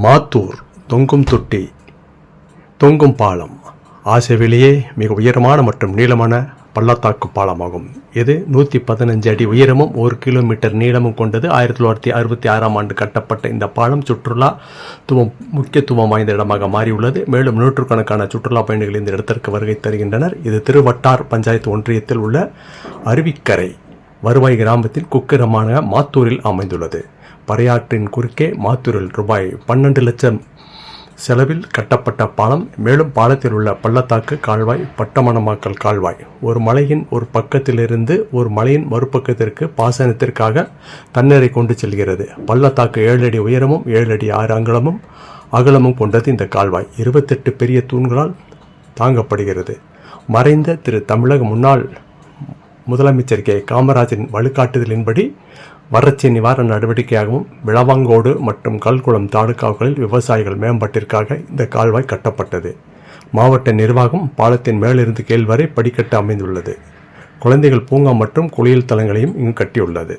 மாத்தூர் தொங்கும் தொட்டி தொங்கும் பாலம். ஆசியாவிலேயே மிக உயரமான மற்றும் நீளமான பள்ளத்தாக்கு பாலமாகும். இது நூற்றி பதினஞ்சு அடி உயரமும் ஒரு கிலோமீட்டர் நீளமும் கொண்டது. ஆயிரத்தி தொள்ளாயிரத்தி அறுபத்தி ஆறாம் ஆண்டு கட்டப்பட்ட இந்த பாலம் சுற்றுலா துவம் முக்கியத்துவம் வாய்ந்த இடமாக மாறியுள்ளது. மேலும் நூற்றுக்கணக்கான சுற்றுலா பயணிகள் இந்த இடத்திற்கு வருகை தருகின்றனர். இது திருவட்டார் பஞ்சாயத்து ஒன்றியத்தில் உள்ள அருவிக்கரை. வருவாய் கிராமத்தில் குக்கிரமான மாத்தூரில் அமைந்துள்ளது. பறையாற்றின் குறுக்கே மாத்தூரில் ரூபாய் பன்னெண்டு லட்சம் செலவில் கட்டப்பட்ட பாலம் மேலும் பாலத்தில் உள்ள பள்ளத்தாக்கு கால்வாய் பட்டமணமாக்கல் கால்வாய். ஒரு மலையின் ஒரு பக்கத்திலிருந்து ஒரு மலையின் மறுபக்கத்திற்கு பாசனத்திற்காக தண்ணீரை கொண்டு செல்கிறது. பள்ளத்தாக்கு ஏழு அடி உயரமும் ஏழு அடி ஆறு அங்கலமும் அகலமும் கொண்டது இந்த கால்வாய். இருபத்தெட்டு பெரிய தூண்களால் தாங்கப்படுகிறது. மறைந்த திரு தமிழக முன்னாள் முதலமைச்சர் கே காமராஜின் வழிகாட்டுதலின்படி வறட்சி நிவாரண நடவடிக்கையாகவும் விளவாங்கோடு மற்றும் கல்குளம் தாலுக்காவுகளில் விவசாயிகள் மேம்பாட்டிற்காக இந்த கால்வாய் கட்டப்பட்டது. மாவட்ட நிர்வாகம் பாலத்தின் மேலிருந்து கீழ் வரை படிக்கட்டு அமைந்துள்ளது. குழந்தைகள் பூங்கா மற்றும் குளியல் தலங்களையும் இங்கு கட்டியுள்ளது.